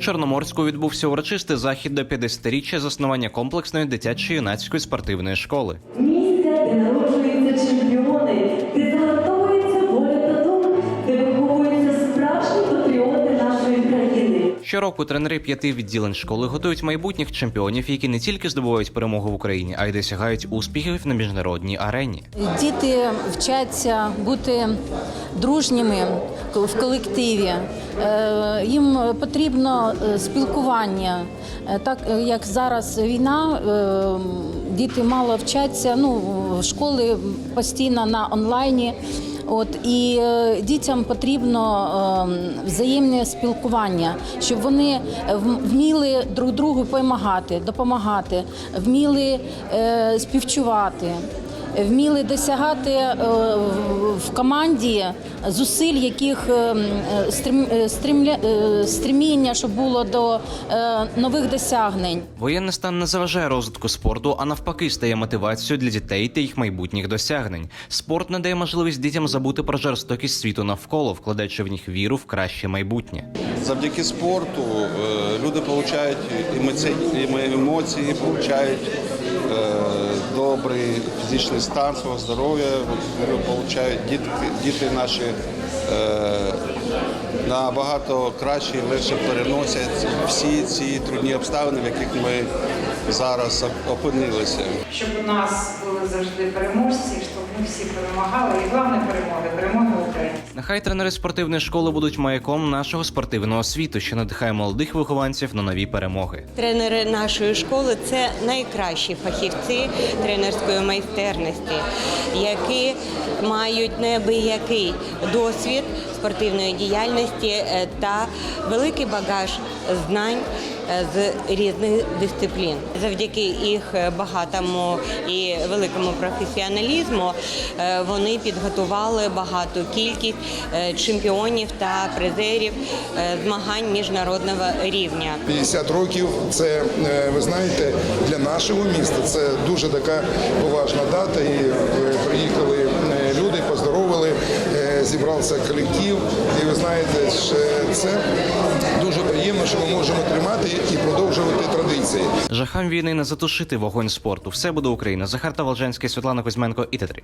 Чорноморську відбувся урочистий захід до 50-річчя заснування комплексної дитячо-юнацької спортивної школи. Щороку тренери п'яти відділень школи готують майбутніх чемпіонів, які не тільки здобувають перемогу в Україні, а й досягають успіхів на міжнародній арені. Діти вчаться бути дружніми в колективі. Е, Їм потрібно е, спілкування. Е, Так як зараз війна, діти мало вчаться. Ну, школи постійно на онлайні. От і е, дітям потрібно е, взаємне спілкування, щоб вони е, вміли друг другу допомагати, допомагати, вміли е, співчувати вміли досягати е, в- команді зусиль, яких е, е, стрім- стрімля- стреміння, щоб було до нових досягнень. Воєнний стан не заважає розвитку спорту, а навпаки стає мотивацією для дітей та їх майбутніх досягнень. Спорт надає можливість дітям забути про жорстокість світу навколо, вкладаючи в них віру в краще майбутнє. Завдяки спорту люди отримують емоційні емоції, отримують добрий фізичний стан свого здоров'я, Получають дітки, діти наші е, набагато краще і легше переносять всі ці трудні обставини, в яких ми зараз опинилися. щоб у нас були завжди переможці, щоб ми всі перемагали. І головне перемоги, перемоги. Нехай тренери спортивної школи будуть маяком нашого спортивного світу, що надихає молодих вихованців на нові перемоги. Тренери нашої школи це найкращі фахівці тренерської майстерності, які мають неабиякий досвід спортивної діяльності е, та великий багаж знань е, з різних дисциплін. Завдяки їх е, багатому і великому професіоналізму вони підготували багату кількість чемпіонів та призерів змагань міжнародного рівня. 50 років це ви знаєте для нашого міста це дуже така поважна дата. І е, приїхали е, люди, поздоровили, е, зібрався колектив. І ви знаєте, що це дуже приємно, що ми можемо тримати і продовжувати традиції. Жахам війни не затушити вогонь спорту. Все буде Україна. Захар Таволженський, Світлана Кузьменко і Т3.